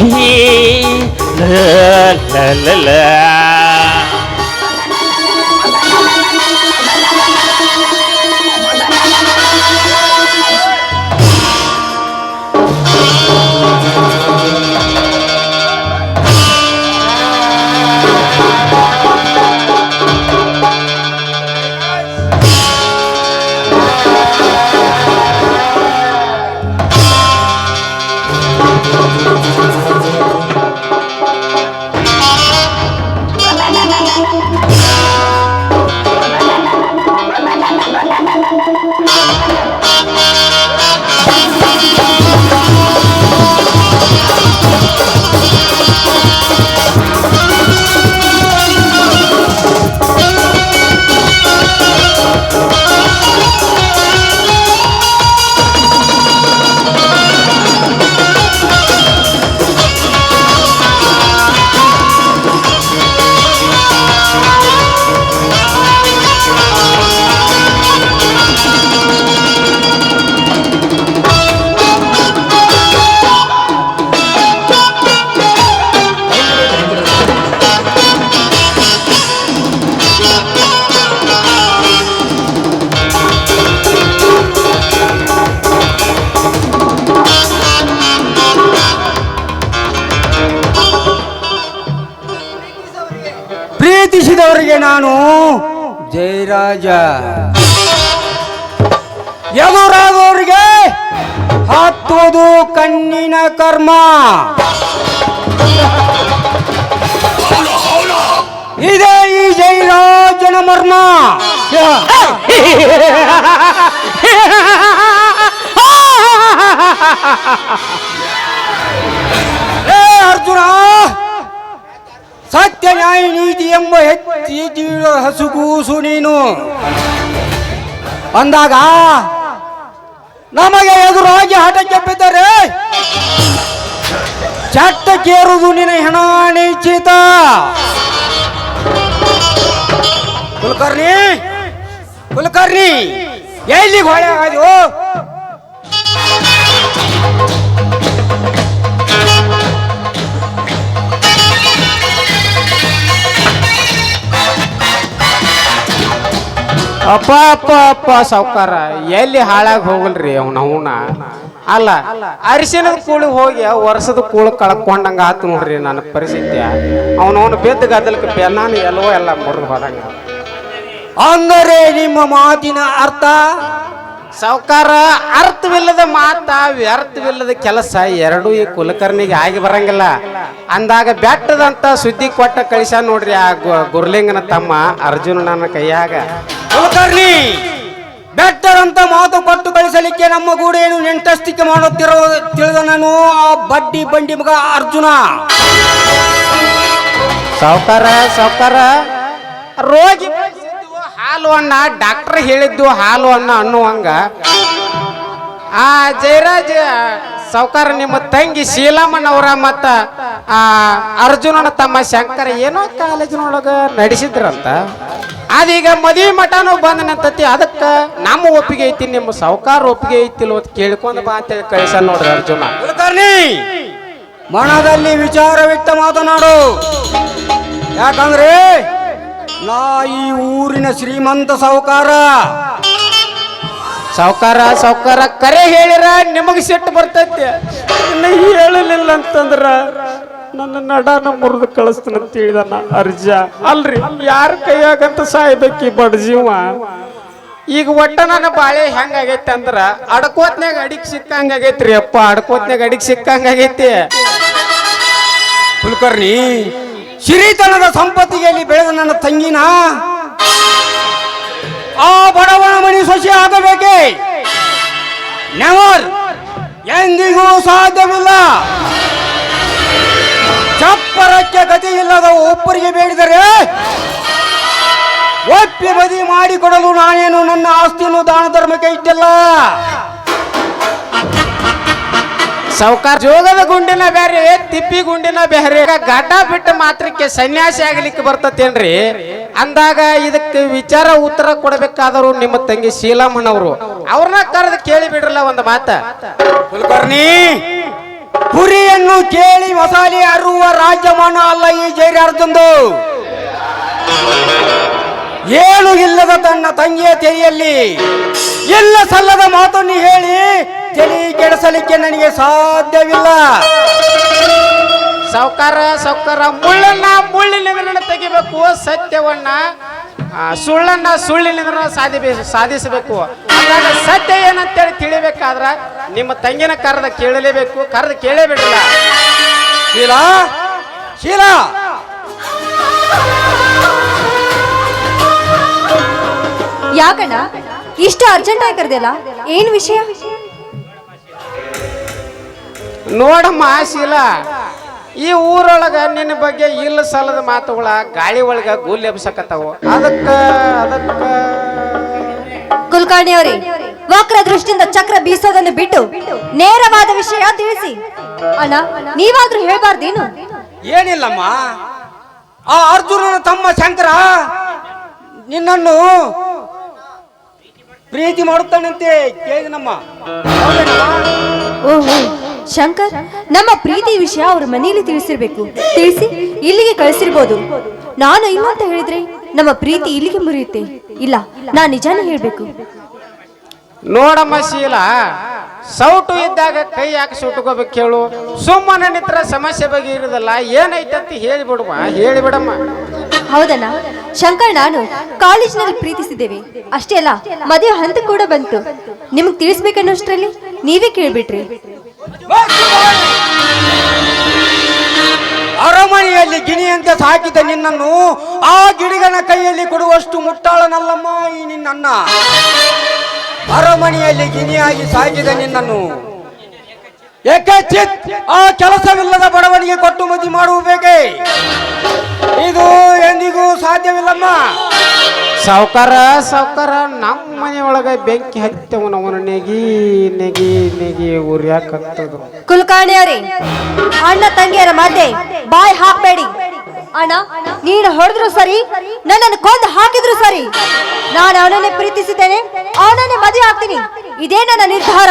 La la la la. Jayaraj ಎದುರಾದವರಿಗೆ ಹತ್ತುವುದು ಕಣ್ಣಿನ ಕರ್ಮ. ಇದೇ ಈ ಜಯರಾಜನ ಮರ್ಮ. ಏ ಅರ್ಜುನ! ಸತ್ಯ ನ್ಯಾಯ ನೀತಿ ಎಂಬ ಹೆಚ್ಚಿ ಹಸುಗೂಸು ನೀನು. ಅಂದಾಗ ನಮಗೆ ಎದುರಾಗಿ ಹಠಕ್ಕೆ ಬಿದ್ದರೆ ಕೇರುದು ನಿನ್ನ ಹೆಣ ನಿಶ್ಚಿತ. ಕುಲಕರ್ಣಿ ಕುಲಕರ್ಣಿ ಎಲ್ಲಿ ಹೊಳೆ ಅದು ಅಪ್ಪ ಅಪ್ಪ ಅಪ್ಪ ಸಾವುಕಾರ ಎಲ್ಲಿ ಹಾಳಾಗಿ ಹೋಗಲ್ರಿ ಅವ್ನ ಅವನ? ಅಲ್ಲ ಅರಿಶಿನದ ಕೂಳಿ ಹೋಗಿ ವರ್ಷದ ಕೂಳು ಕಳ್ಕೊಂಡಂಗ ಆತು ನೋಡ್ರಿ ನನ್ನ ಪರಿಸ್ಥಿತಿ. ಅವನವನು ಬಿದ್ದ ಗದ್ದಲಕ್ಕೆ ಬೆನ್ನಾನು ಎಲ್ಲವೋ ಎಲ್ಲ ಮುರಿದು ಹೋದಂಗ. ಅಂದರೆ ನಿಮ್ಮ ಮಾತಿನ ಅರ್ಥ? ಸಾವ್ಕಾರ ಅರ್ಥವಿಲ್ಲದ ಮಾತ ವ್ಯರ್ಥವಿಲ್ಲದ ಕೆಲಸ ಎರಡೂ ಈ ಕುಲಕರ್ಣಿಗೆ ಆಗಿ ಬರಂಗಿಲ್ಲ. ಅಂದಾಗ ಬೆಟ್ಟದಂತ ಸುದ್ದಿ ಕೊಟ್ಟ ಕಳಿಸ ನೋಡ್ರಿ ಆ ಗುರ್ಲಿಂಗನ ಗುರುಲಿಂಗನ ತಮ್ಮ ಅರ್ಜುನ ನನ್ನ ಕುಲಕರ್ಣಿ ಬೆಟ್ಟರಂತ ಮಾತು ಕೊಟ್ಟು ಕಳಿಸಲಿಕ್ಕೆ ನಮ್ಮ ಗೂಡೇನು ನೆಂಟಸ್ತಿಕೆ ಮಾಡುತ್ತಿರೋ ತಿಳಿದ ನಾನು ಆ ಬಡ್ಡಿ ಬಂಡಿ ಮಗ ಅರ್ಜುನ. ಸಾವ್ಕಾರ ಸಾವ್ಕಾರ. ರೋಗಿ ಬಯಸಿದ್ದು ಹಾಲು ಅಣ್ಣ ಡಾಕ್ಟರ್ ಹೇಳಿದ್ದು ಹಾಲು ಅನ್ನ ಅನ್ನುವಂಗ. ಆ ಜಯರಾಜ ಸಾವ್ಕಾರ ನಿಮ್ಮ ತಂಗಿ ಶೀಲಮ್ಮನವರ ಮತ್ತ ಆ ಅರ್ಜುನನ ತಮ್ಮ ಶಂಕರ ಏನೋ ಕಾಲೇಜಿನೊಳಗ ನಡೆಸಿದ್ರಂತ. ಅದೀಗ ಮದಿ ಮಠನೂ ಬಂದ ನಂತತಿ ಅದಕ್ಕ ನಮ್ಮ ಒಪ್ಪಿಗೆ ಐತಿ ನಿಮ್ಮ ಸಾವುಕಾರ ಒಪ್ಪಿಗೆ ಅಂತ ಕೇಳ್ಕೊಂಡ್ ಬಾ ಅಂತ ಕಳಿಸ ನೋಡ್ರಿ ಅರ್ಜುನ. ಮನದಲ್ಲಿ ವಿಚಾರ ವ್ಯಕ್ತ ಮಾತನಾಡು. ಯಾಕಂದ್ರೆ ನಾ ಈ ಊರಿನ ಶ್ರೀಮಂತ ಸಾವುಕಾರ. ಸಾವುಕಾರ ಸಾವುಕಾರ ಕರೆ ಹೇಳಿರ ನಿಮಗೆ ಸಿಟ್ಟು ಬರ್ತೈತೆ. ಹೇಳಲಿಲ್ಲ ಅಂತಂದ್ರ ನನ್ನ ನಡಾನ ಮುರಿದು ಕಳಿಸ್ತಾನ ಅಂತ ಹೇಳಿದನ ಅರ್ಜ. ಅಲ್ರಿ, ಯಾರ ಕೈಯಾಗಂತ ಸಾಯ್ಬೇಕಿ ಬಡ ಜೀವ? ಈಗ ಒಟ್ಟ ನನ್ನ ಬಾಳೆ ಹೆಂಗಾಗೈತೆ ಅಂದ್ರ ಅಡಕೋತ್ನಾಗ ಅಡಿಗೆ ಸಿಕ್ಕಂಗ ಆಗೈತ್ರಿ ಅಪ್ಪ ಅಡ್ಕೋತ್ನಾಗ ಅಡಿಗೆ ಸಿಕ್ಕಂಗ ಆಗೈತಿ. ಕುಲಕರ್ಣಿ ಸಿರಿತನದ ಸಂಪತ್ತಿಗೆಯಲ್ಲಿ ಬೆಳೆದ ನನ್ನ ತಂಗಿನ ಆ ಬಡವನ ಮಣಿ ಸೊಸಿ ಆಗಬೇಕೆ? ನೆವರ್ ಎಂದಿಗೂ ಸಾಧ್ಯವಿಲ್ಲ. ಚಪ್ಪರಕ್ಕೆ ಗತಿ ಇಲ್ಲದ ಒಬ್ಬರಿಗೆ ಬೇಡಿದರೆ ಒಪ್ಪಿ ಬದಿ ಮಾಡಿಕೊಡಲು ನಾನೇನು ನನ್ನ ಆಸ್ತಿಯನ್ನು ದಾನ ಧರ್ಮಕ್ಕೆ ಇಟ್ಟಿಲ್ಲ? ಸೌಕಾರ ಜೋಗದ ಗುಂಡಿನ ಬೇರೆ, ತಿಪ್ಪಿ ಗುಂಡಿನ ಬೇರೆ ಗಡ್ಡ ಬಿಟ್ಟ ಮಾತ್ರಕ್ಕೆ ಸನ್ಯಾಸಿ ಆಗ್ಲಿಕ್ಕೆ ಬರ್ತತೇನ್ರಿ ಅಂದಾಗ ಇದಕ್ಕೆ ವಿಚಾರ ಉತ್ತರ ಕೊಡಬೇಕಾದರು ನಿಮ್ಮ ತಂಗಿ ಶೀಲಮ್ಮನವರು ಅವ್ರನ್ನ ಕರೆದು ಕೇಳಿ ಬಿಡ್ರಲ್ಲ ಒಂದು ಮಾತ. ಕುಲಕರ್ಣಿ! ಪುರಿಯನ್ನು ಕೇಳಿ ಮಸಾಲೆ ಅರುವ ರಾಜ್ಯಮಾನ ಅಲ್ಲ ಈ ಜೈರಾರ್ದಂದು ಏಳು ಇಲ್ಲದ ತನ್ನ ತಂಗಿಯ ತೆರೆಯಲ್ಲಿ. ಎಲ್ಲ ಸಲ್ಲದ ಮಾತನ್ನು ಹೇಳಿ, ತಲೆ ಕೆಡಿಸಲಿಕ್ಕೆ ನನಗೆ ಸಾಧ್ಯವಿಲ್ಲ. ಸೌಕಾರ ಸೌಕಾರ ಮುಳ್ಳನ್ನ ಮುಳ್ಳಿನಿಂದ ತೆಗಿಬೇಕು, ಸತ್ಯವನ್ನ ಸುಳ್ಳನ್ನ ಸುಳ್ಳಿನಿಂದ ಸಾಧಿಸಬೇಕು. ಸತ್ಯ ಏನಂತೇಳಿ ತಿಳಿಬೇಕಾದ್ರ ನಿಮ್ಮ ತಂಗಿನ ಕರೆದ ಕೇಳಲೇಬೇಕು ಕರೆದ ಕೇಳೇಬೇಡಿಲ್ಲ ಶೀಲಾ? ಶೀಲಾ? ಯಾಕಣ್ಣ? ಇಷ್ಟು ಅರ್ಜೆಂಟ್ ಆಗಿ ಕರೆದಿಲ್ಲ? ಏನ್ ವಿಷಯ? ನೋಡಮ್ಮ ಶೀಲ ಈ ಊರೊಳಗ ನಿನ್ನ ಬಗ್ಗೆ ಇಲ್ಲ ಸಲ್ಲದ ಮಾತುಗಳ ಗಾಳಿ ಒಳಗ ಗೂಲಿ ಎಬ್ಸಕತ್ತಾವ. ಅದಕ್ಕ ಅದಕ್ಕ. ಕುಲ್ಕರ್ಣಿ ಅವರೇ ವಕ್ರ ದೃಷ್ಟಿಯಿಂದ ಚಕ್ರ ಬೀಸೋದನ್ನು ಬಿಟ್ಟು ನೇರವಾದ ವಿಷಯ ತಿಳಿಸಿ. ಅಣ್ಣ ನೀವಾದ್ರೂ ಹೇಳ್ಬಾರ್ದೇನು ಏನಿಲ್ಲಮ್ಮ. ಆ ಅರ್ಜುನನ ತಮ್ಮ ಶಂಕರ ನಿನ್ನನ್ನು ಪ್ರೀತಿ ಮಾಡುತ್ತಾನಂತೆ ಕೇಳಿದನಮ್ಮ. ಓಹೋ ಶಂಕರ್ ನಮ್ಮ ಪ್ರೀತಿ ವಿಷಯ ಅವ್ರ ಮನೆಯಲ್ಲಿ ತಿಳಿಸಿರ್ಬೇಕು. ತಿಳಿಸಿ ಇಲ್ಲಿಗೆ ಕಳಿಸಿರ್ಬೋದು. ನಾನು ಇಲ್ಲ ಅಂತ ಹೇಳಿದ್ರೆ ನಮ್ಮ ಪ್ರೀತಿ ಇಲ್ಲಿಗೆ ಮುರಿಯುತ್ತೆ. ಇಲ್ಲ ನಾ ನಿಜಾನೇ ಹೇಳ್ಬೇಕು. ನೋಡಮ್ಮ ಶೀಲ ಸೌಟು ಇದ್ದಾಗ ಕೈ ಯಾಕೆ ಸುಟ್ಕೋಬೇಕು ಹೇಳು ಸುಮ್ಮನೆ ನಿತ್ರ ಸಮಸ್ಯೆ ಬಗ್ಗೆ ಇರೋದಲ್ಲ ಅಂತ ಹೇಳಿಬಿಡುವ ಹೇಳಿಬಿಡಮ್ಮ. ಹೌದಣ್ಣ. ಶಂಕರ್ ನಾನು ಕಾಲೇಜಿನಲ್ಲಿ ಪ್ರೀತಿಸಿದ್ದೇವೆ. ಅಷ್ಟೇ ಅಲ್ಲ ಮದುವೆ ಹಂತ ಕೂಡ ಬಂತು. ನಿಮ್ಗೆ ತಿಳಿಸ್ಬೇಕನ್ನೋಷ್ಟರಲ್ಲಿ ನೀವೇ ಕೇಳ್ಬಿಟ್ರಿ. ಅರಮನೆಯಲ್ಲಿ ಗಿಣಿಯಂತೆ ಸಾಕಿದ ನಿನ್ನನ್ನು ಆ ಗಿಡಿಗನ ಕೈಯಲ್ಲಿ ಕೊಡುವಷ್ಟು ಮುಟ್ಟಾಳನಲ್ಲಮ್ಮ ಈ ನಿನ್ನನ್ನ. ಅರಮನೆಯಲ್ಲಿ ಗಿನಿಯಾಗಿ ಸಾಕಿದ ನಿನ್ನನ್ನು. ಏಕಚಿತ್ ಆ ಕೆಲಸವಿಲ್ಲದ ಬಡವನಿಗೆ ಕೊಟ್ಟು ಮದಿ ಮಾಡುವ ಬೇಕೇ ಇದು ಎಂದಿಗೂ ಸಾಧ್ಯವಿಲ್ಲಮ್ಮ. ಸಾವುಕಾರ ಸಾವುಕಾರ ನಮ್ಮ ಮನೆಯೊಳಗೆ ಬೆಂಕಿ ಹತ್ತವು ನಮ್ಮನ್ನು ನೆಗಿ ನೆಗಿ ನೆಗಿ ಉರಿಯಾಕತ್ತದು ಕುಲ್ಕಾಣಿಯರಿ ಅಣ್ಣ ತಂಗಿಯರ ಮಧ್ಯೆ ಬಾಯ್ ಹಾಕ್ಬೇಡಿ. ಅಣ್ಣ ನೀನು ಹೊಡೆದ್ರು ಸರಿ ನನ್ನನ್ನು ಕೊಂದು ಹಾಕಿದ್ರು ಸರಿ. ನಾನು ಅವನನ್ನೇ ಪ್ರೀತಿಸಿದ್ದೇನೆ ಅವನನ್ನೇ ಮದುವೆ ಆಗ್ತೀನಿ. ಇದೇ ನನ್ನ ನಿರ್ಧಾರ.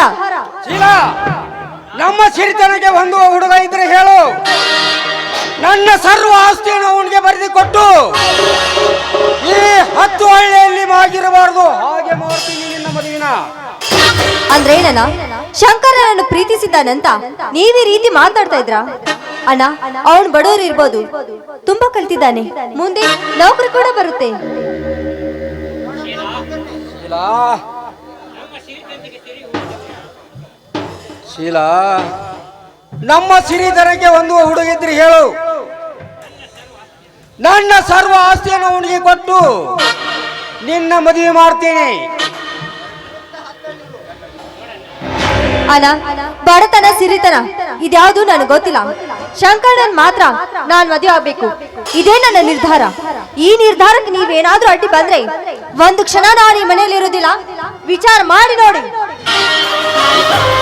ಶೀಲಾ ನಮ್ಮ ಸಿರಿತನಕ್ಕೆ ಒಂದು ಹುಡುಗ ಇದ್ರೆ ಹೇಳು. ನನ್ನ ಸರ್ವ ಆಸ್ತಿಯನ್ನು ಅವನಿಗೆ ಬರೆದು ಕೊಟ್ಟು ಈ ಹತ್ತು ಹಳ್ಳಿಯಲ್ಲಿ ಮಾಡಿರಬಾರದು ಹಾಗೆ ಮಾಡ್ತೀನಿ ನಿನ್ನ ಮದುವಿನ. ಅಂದ್ರೆ ಏನಣ್ಣ ಶಂಕರನನ್ನು ಪ್ರೀತಿಸಿದ್ದಾನಂತ ನೀವೇ ರೀತಿ ಮಾತಾಡ್ತಾ ಇದ್ರ? ಅಣ್ಣ ಅವನ್ ಬಡವರು ಇರ್ಬೋದು. ತುಂಬಾ ಕಲ್ತಿದ್ದಾನೆ. ಮುಂದೆ ನೌಕರಿ ಕೂಡ ಬರುತ್ತೆ. ಶೀಲಾ. ನಮ್ಮ ಸಿರಿಧರಕ್ಕೆ ಒಂದು ಹುಡುಗಿದ್ರೆ ಹೇಳು. ನನ್ನ ಸರ್ವ ಆಸ್ತಿಯನ್ನು ಅವನಿಗೆ ಕೊಟ್ಟು ನಿನ್ನ ಮದುವೆ ಮಾಡ್ತೀನಿ. ಅಣ್ಣ ಬಡತನ ಸಿರಿತನ ಇದ್ಯಾವುದು ನನಗೆ ಗೊತ್ತಿಲ್ಲ. ಶಂಕರನ್ ಮಾತ್ರ ನಾನ್ ಮದುವೆ ಆಗ್ಬೇಕು. ಇದೇ ನನ್ನ ನಿರ್ಧಾರ. ಈ ನಿರ್ಧಾರಕ್ಕೆ ನೀವೇನಾದ್ರೂ ಅಡ್ಡಿ ಬಂದ್ರೆ ಒಂದು ಕ್ಷಣ ನಾನು ಈ ಮನೆಯಲ್ಲಿ ಇರುವುದಿಲ್ಲ. ವಿಚಾರ ಮಾಡಿ ನೋಡಿ.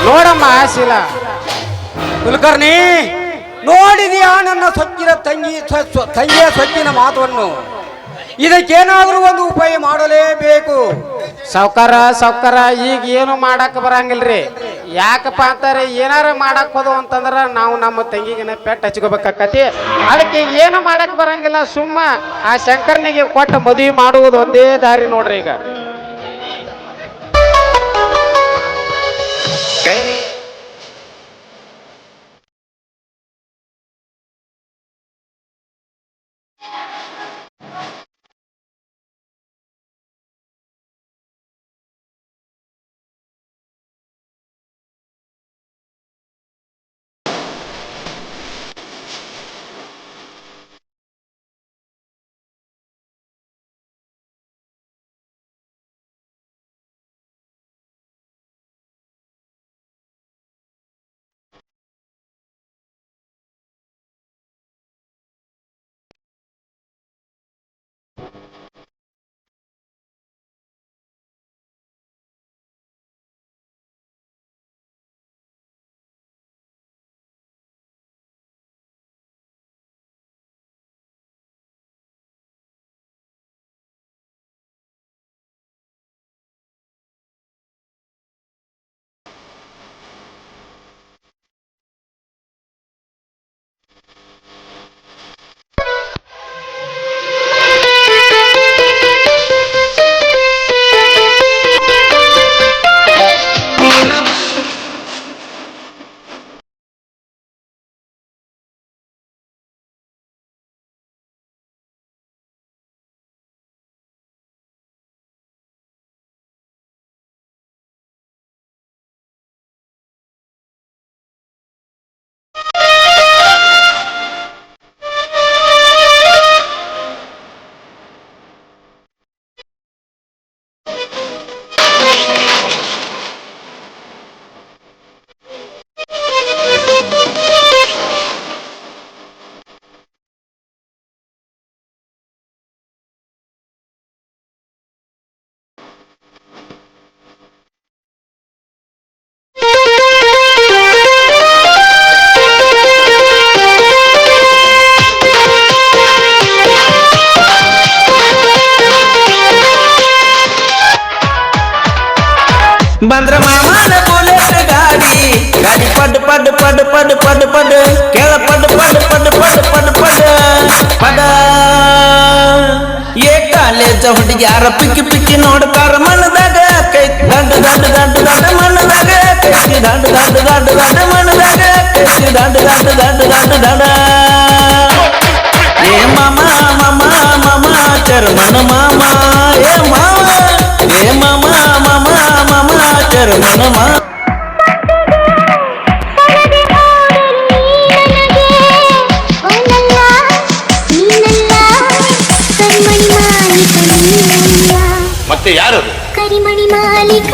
ನೋಡಮ್ಮ ಶೀಲ ಕುಲಕರ್ಣಿ, ನೋಡಿದೆಯಾ ನನ್ನ ಸೊಕ್ಕಿನ ತಂಗಿ ತಂಗಿಯ ಸೊಕ್ಕಿನ ಮಾತನ್ನು? ಇದಕ್ಕೇನಾದ್ರೂ ಒಂದು ಉಪಾಯ ಮಾಡಲೇಬೇಕು. ಸಾವ್ಕಾರ ಸಾವ್ಕಾರ, ಈಗ ಏನು ಮಾಡಕ್ ಬರಂಗಿಲ್ರಿ? ಯಾಕಪ್ಪ ಅಂತಾರೆ, ಏನಾರ ಮಾಡಕ್ ಹೋದು ಅಂತಂದ್ರ ನಾವು ನಮ್ಮ ತಂಗಿಗಿನ ಪೆಟ್ ಹಚ್ಕೋಬೇಕಾಕತಿ. ಅದಕ್ಕೆ ಏನು ಮಾಡಕ್ ಬರಂಗಿಲ್ಲ, ಸುಮ್ಮ ಆ ಶಂಕರನಿಗೆ ಕೊಟ್ಟ ಮದುವೆ ಮಾಡುವುದು ಒಂದೇ ದಾರಿ ನೋಡ್ರಿ ಈಗ. ಕಾಲೇಜ ಹುಡುಗ್ಯಾರ ಪಿಕ್ಕಿ ಪಿಕ್ಕಿ ನೋಡ್ತಾರ ಮನದಾಗ. ಕೈ ದಂಡ ದಂಡ ದಂಡ ದಂಡ ಮನದಾಗ. ಕೈ ದಂಡ ದಂಡ ದಂಡ ದಂಡ ಮನದಾಗ. ಕೈ ದಂಡ ದಂಡ ದಂಡ ದಂಡ ದಂಡ. ಏ ಮಾಮ ಮಾಮ ಮಾಮ, ಚರ್ಮನ ಮಾಮ, ಏ ಮಾಮ. ಏ ಮಾಮ ಮಾಮ ಮಾಮ, ಚರ್ಮನ ಮಾಮ. ಮತ್ತೆ ಯಾರದು? ಕರಿಮಣಿ ಮಾಲೀಕ.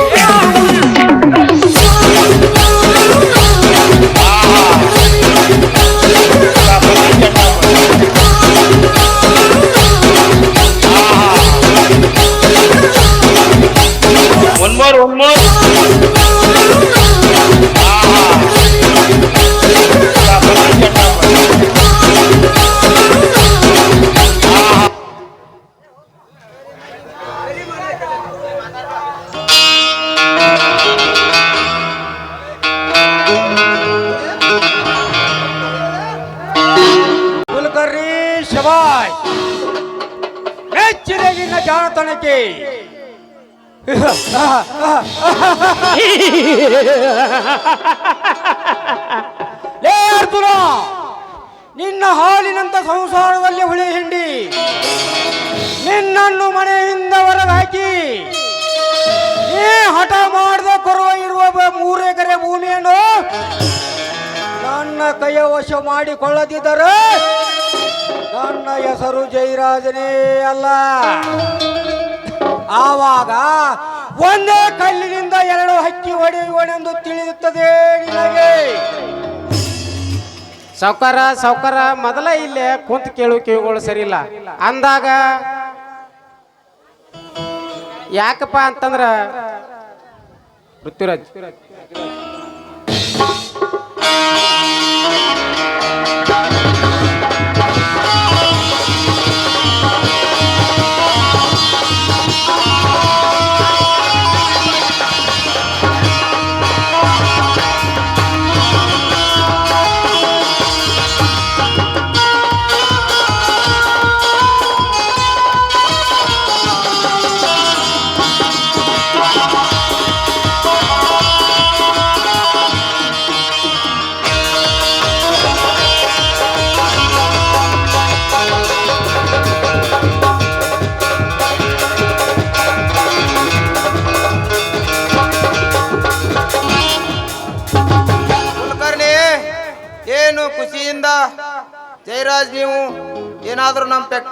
ಲೇ ಅರ್ಜುನ, ನಿನ್ನ ಹಾಲಿನಂತ ಸಂಸಾರದಲ್ಲಿ ಹುಳಿ ಹಿಂಡಿ, ನಿನ್ನನ್ನು ಮನೆಯಿಂದ ಹೊರಗಾಕಿ, ನೀ ಹಠ ಮಾಡದೆ ಕೊರುವ ಇರುವ ಮೂರು ಎಕರೆ ಭೂಮಿಯನ್ನು ನನ್ನ ಕೈಯ ವಶ ಮಾಡಿಕೊಳ್ಳದಿದ್ದರೆ ನನ್ನ ಹೆಸರು ಜೈರಾಜನೇ ಅಲ್ಲ. ಆವಾಗ ಒಂದೇ ಕಲ್ಲಿನಿಂದ ಎರಡು ಹಕ್ಕಿ ಹೊಡೆಯುವನೆಂದು ತಿಳಿಯುತ್ತದೆ ನಿನಗೆ. ಸಾವ್ಕಾರ ಸಾವ್ಕಾರ ಮೊದಲ ಇಲ್ಲೇ ಕುಂತ ಕೇಳು ಕಿವಿಗಳು ಸರಿ ಇಲ್ಲ ಅಂದಾಗ ಯಾಕಪ್ಪ ಅಂತಂದ್ರ ಪೃಥ್ವಿರಾಜ್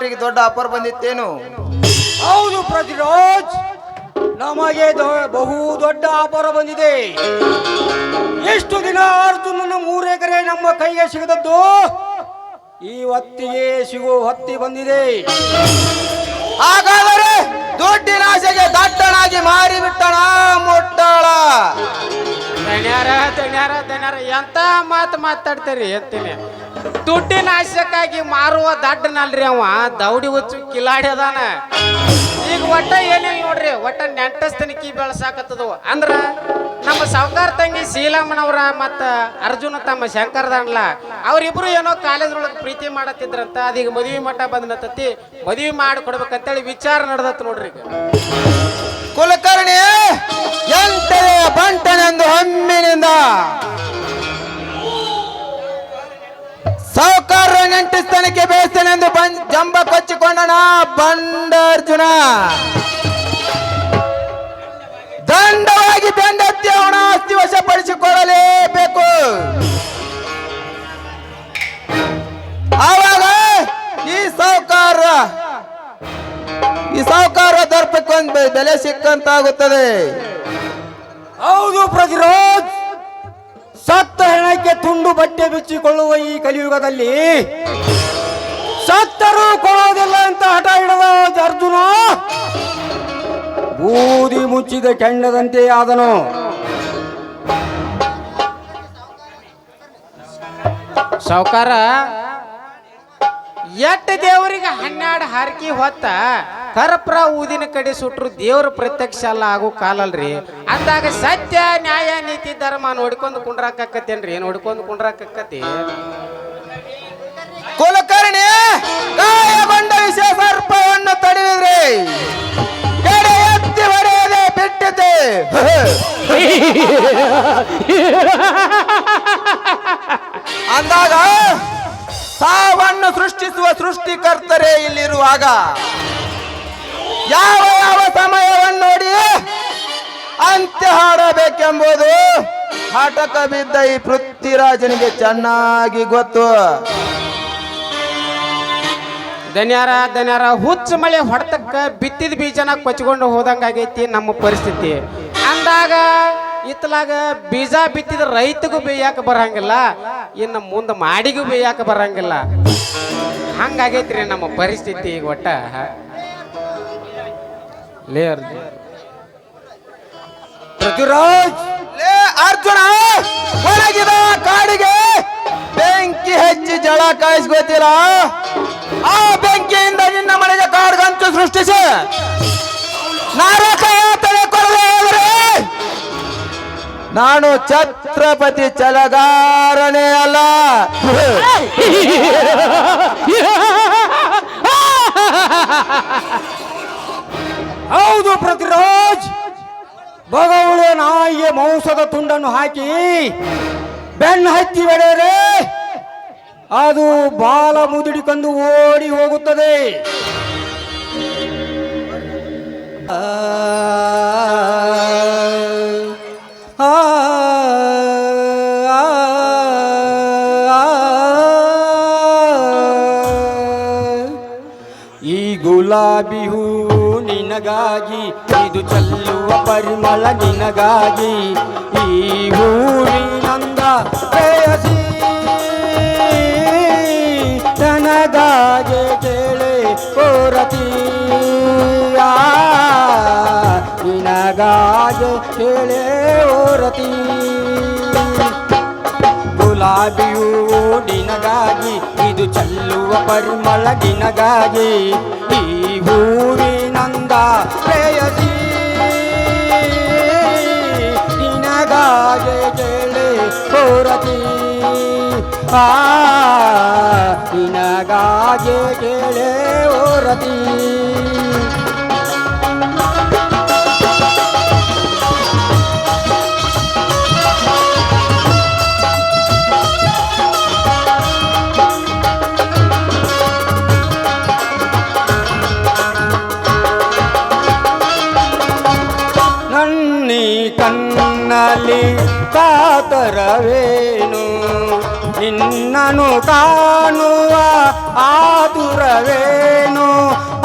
ಫ್ಯಾಕ್ಟ್ರಿಗೆ ದೊಡ್ಡ ಆಫರ್ ಬಂದಿತ್ತೇನು? ಹೌದು ಪ್ರತಿರೋಜ್ ನಮಗೆ ದೊ- ಬಹು ದೊಡ್ಡ ಆಫರ್ ಬಂದಿದೆ. ಎಷ್ಟು ದಿನ ಅರ್ಜುನನ ಮೂರು ಎಕರೆ ನಮ್ಮ ಕೈಗೆ ಸಿಗದದ್ದು? ಈ ಹೊತ್ತಿಗೆ ಸಿಗೋ ಹೊತ್ತಿ ಬಂದಿದೆ. ಹಾಗಾದರೆ ದುಡ್ಡಿನ ಆಸೆಗೆ ದಟ್ಟನಾಗಿ ಮಾರಿ ಬಿಟ್ಟಣ ಮುಟ್ಟಾಳ. ತಣ್ಯಾರ ತಣ್ಯಾರ ತಣ್ಯಾರ ಎಂತ ಮಾತು ಮಾತಾಡ್ತೀರಿ ಅಂತೀನಿ ದುಡ್ಡಿನ ಆಶಕ್ಕಾಗಿ ಮಾರುವ ದಡ್ಡನಲ್ರಿ ಅವ. ದೌಡಿ ಹುಚ್ಚು ಕಿಲಾಡಿ ಅದಾನ. ಈಗ ಒಟ್ಟ ಏನಿಲ್ಲ ನೋಡ್ರಿ, ಒಟ್ಟ ನೆಂಟಸ್ತನಿಕಿ ಬೆಳಸಾಕತ್ತದ ಅಂದ್ರ ನಮ್ಮ ಸಾವುಕಾರ ತಂಗಿ ಶೀಲಮ್ಮನವ್ರ ಮತ್ತ ಅರ್ಜುನ ತಮ್ಮ ಶಂಕರದಣ್ಣ ಅವ್ರಿಬ್ರು ಏನೋ ಕಾಲೇಜ್ನೊಳಗೆ ಪ್ರೀತಿ ಮಾಡತ್ತಿದ್ರಂತ. ಅದೀಗ ಮದುವೆ ಮಠ ಬಂದ್ನತ್ತತಿ ಮದುವೆ ಮಾಡಿ ಕೊಡ್ಬೇಕಂತೇಳಿ ವಿಚಾರ ನಡೆದತ್ ನೋಡ್ರಿ ಕುಲಕರ್ಣಿ ಎಂಟನೆಯ ಬಂಟನೆಂದು ಹಮ್ಮಿನಿಂದ ಸಾವುಕಾರ ನೆಂಟಿಸ್ತನಕ್ಕೆ ಬೇಸ್ತನೆಂದು ಜಂಬ ಕೊಚ್ಚಿಕೊಂಡಣ ಬಂಡಾರ್ಜುನ. ದಂಡವಾಗಿ ಬೆಂಡತ್ತಿ ಅವನ ಆಸ್ತಿ ವಶಪಡಿಸಿಕೊಳ್ಳಲೇಬೇಕು. ಆವಾಗ ಈ ಸಾಹುಕಾರ ಈ ಸಾಹುಕಾರ ದರ್ಪಕ್ಕೊಂದು ಬೆಲೆ ಸಿಕ್ಕಂತಾಗುತ್ತದೆ. ಹೌದು ಪ್ರತಿರೋಧ್. ಸತ್ತ ಹೆಣಕ್ಕೆ ತುಂಡು ಬಟ್ಟೆ ಬಿಚ್ಚಿಕೊಳ್ಳುವ ಈ ಕಲಿಯುಗದಲ್ಲಿ ಸತ್ತರೂ ಕೊಡೋದಿಲ್ಲ ಅಂತ ಹಠ ಹಿಡಿದ ಅರ್ಜುನ ಬೂದಿ ಮುಚ್ಚಿದ ಕೆಂಡದಂತೆ ಆದನು. ಸಾವುಕಾರ ಎಟ್ಟ ದೇವರಿಗೆ ಹನ್ನೆರಡು ಹಾರಕಿ ಹೊತ್ತ ಕರ್ಪ್ರ ಊದಿನ ಕಡೆ ಸುಟ್ರು ದೇವ್ರ ಪ್ರತ್ಯಕ್ಷ ಅಲ್ಲ, ಆಗೋ ಕಾಲಲ್ರಿ. ಅಂದಾಗ ಸತ್ಯ, ನ್ಯಾಯ, ನೀತಿ, ಧರ್ಮ ನೋಡ್ಕೊಂಡು ಕುಂಡ್ರಾಕತ್ತೇನ್ರಿ ನೋಡ್ಕೊಂಡು ಕುಂಡ್ರಾಕತ್ತಿ ಕುಲಕರ್ಣಿ ಗಾಯಗೊಂಡ ವಿಷ ಸರ್ಪವನ್ನು ತಡೆಯಿದ್ರಿ ಎತ್ತಿ ಹೊಡೆಯದೆ ಬಿಟ್ಟಿದೆ ಅಂದಾಗ ಸಾವನ್ನು ಸೃಷ್ಟಿಸುವ ಸೃಷ್ಟಿಕರ್ತರೇ ಇಲ್ಲಿರುವಾಗ. ಯಾವ ಯಾವ ಸಮಯವನ್ನು ನೋಡಿ ಅಂತ್ಯ ಹಾಡಬೇಕೆಂಬುದು ಹಾಟಕ ಬಿದ್ದ ಈ ಪೃಥ್ವಿರಾಜನಿಗೆ ಚೆನ್ನಾಗಿ ಗೊತ್ತು. ದನ್ಯಾರ ದನ್ಯಾರ ಹುಚ್ಚ ಮಳೆ ಹೊಡೆತಕ್ಕ ಬಿತ್ತಿದ ಬೀಜನ ಕೊಚ್ಕೊಂಡು ಹೋದಂಗಾಗೈತಿ ನಮ್ಮ ಪರಿಸ್ಥಿತಿ. ಅಂದಾಗ ಇತ್ತಲಾಗ ಬೀಜ ಬಿತ್ತಿದ ರೈತಗೂ ಬೇಯಾಕ ಬರಂಗಿಲ್ಲ, ಇನ್ನು ಮುಂದೆ ಮಾಡಿಗೂ ಬೇಯಾಕ ಬರಂಗಿಲ್ಲ. ಹಂಗಾಗೈತ್ರಿ ನಮ್ಮ ಪರಿಸ್ಥಿತಿ ಈಗ ಒಟ್ಟ. ಲೇ ಅರ್ಜುನ್. ಪೃಥ್ವಿರಾಜ್! ಲೇ ಅರ್ಜುನ! ಹೊರಗಿದ ಕಾಡಿಗೆ ಬೆಂಕಿ ಹೆಚ್ಚಿ ಜಳ ಕಾಯಿಸ್ಕೋತಿಲ್ಲ ಆ ಬೆಂಕಿಯಿಂದ ನಿನ್ನ ಮನೆಗೆ ಕಾಡ್ಗಂಚು ಸೃಷ್ಟಿಸಿ. ನರಕ ಯಾತನೆ ಕೊಡದೆ ಹೋದರೆ ನಾನು ಛತ್ರಪತಿ ಚಲಗಾರನೇ ಅಲ್ಲ. ಹೌದು ಪೃಥ್ವಿರಾಜ್ ಬಗೌಳೆ ನಾಯಿಗೆ ಮಾಂಸದ ತುಂಡನ್ನು ಹಾಕಿ ಬೆನ್ನು ಹತ್ತಿ ಬೆಳೆಯರೆ ಅದು ಬಾಲ ಮುದುಡಿಕೊಂಡು ಓಡಿ ಹೋಗುತ್ತದೆ. ಈ ಗುಲಾಬಿ ಹೂ ನಿನಗಾಗಿ ಇದು ಚೆಲ್ಲುವ ಪರಿಮಳ ನಿನಗಾಗಿ. ಈ ಊರಿನಂದ ಪ್ರೇಯಸಿ ನನಗಾಗಿ ಕೇಳೆ ಕೋರತಿ ಆ, ನಿನಗಾಗಿ ಕೇಳೆ ಓರತಿ ಗುಲಾಬಿಯೂ ನಿನಗಾಗಿ ಇದು ಚೆಲ್ಲುವ ಪರಿಮಳ ನಿನಗಾಗಿ. ಈ ಹೂವಿನಂದ ಪ್ರೇಯಸಿ. ನಿನಗಾಗಿ ಕೇಳಿ ಕೋರತಿ. ಆ ನಿನಗಾಗಿ ಕೇಳೆ ಓರತಿ ನಿನ್ನನು ಕಾಣುವ ಆತುರವೇನು?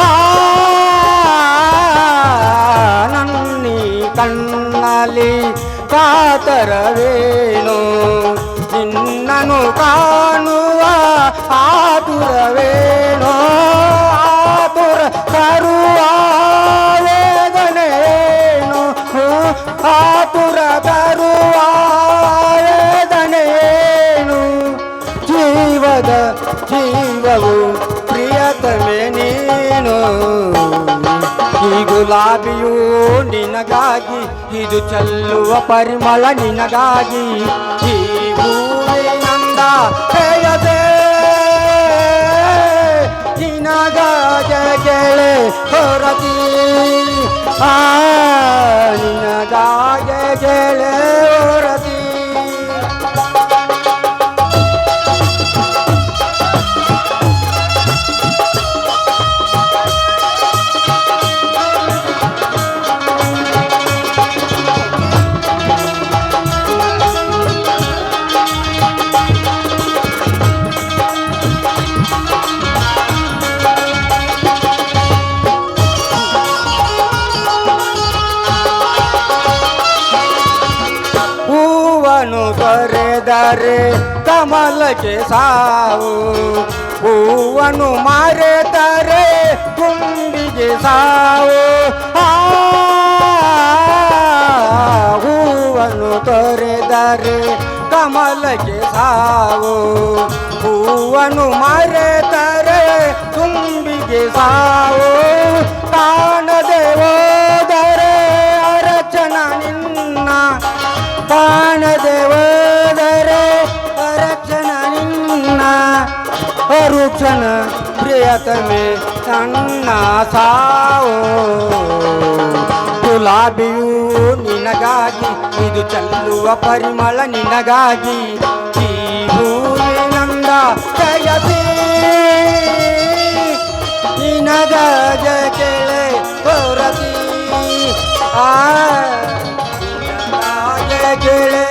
ಆ ನನ್ನಿ ಕಣ್ಣಲ್ಲಿ ಕಾತರವೇನು? ನಿನ್ನನು ಕಾಣುವ ಆತುರವೇನು? ಆತುರ ತರುವ ವೇದನೇನು ಆತುರ ಗುಲಾಬಿಯು ನಿನಗಾಗಿ ಇದು ಚೆಲ್ಲುವ ಪರಿಮಳ ನಿನಗಾಗಿ. ಈ ಹೂವಿನಂದ ಹೇಳದೆ ನಿನಗಾಗ ಹೊರತಿ. ಆ ತೊರೆದರೆ ಕಮಲಕ್ಕೆ ಸಾವು. ಹೂವನ್ನು ಮಾರೆದರೆ ಕುಂಡಿಗೆ ಸಾವು. ಆ ಹೂವನ್ನು ತೊರೆದರೆ ಕಮಲಕ್ಕೆ ಸಾವು. ಹೂವನ್ನು ಮಾರೆದರೆ ತುಂಬಿಗೆ ಸಾವು. ಕ್ಷಣ ಪ್ರಿಯತಮೆ ಸಣ್ಣ ಸಾವು. ಗುಲಾಬಿಯು ನಿನಗಾಗಿ, ಇದು ಚಲ್ಲುವ ಪರಿಮಳ ನಿನಗಾಗಿ. ಈ ಹೂವಿನಂದ ಜಯತಿ ನಿನಗಾಗ ಕೆಳೆ ಹೊರತಿ ಆ ಕೇಳೆ ಕೆಳೆ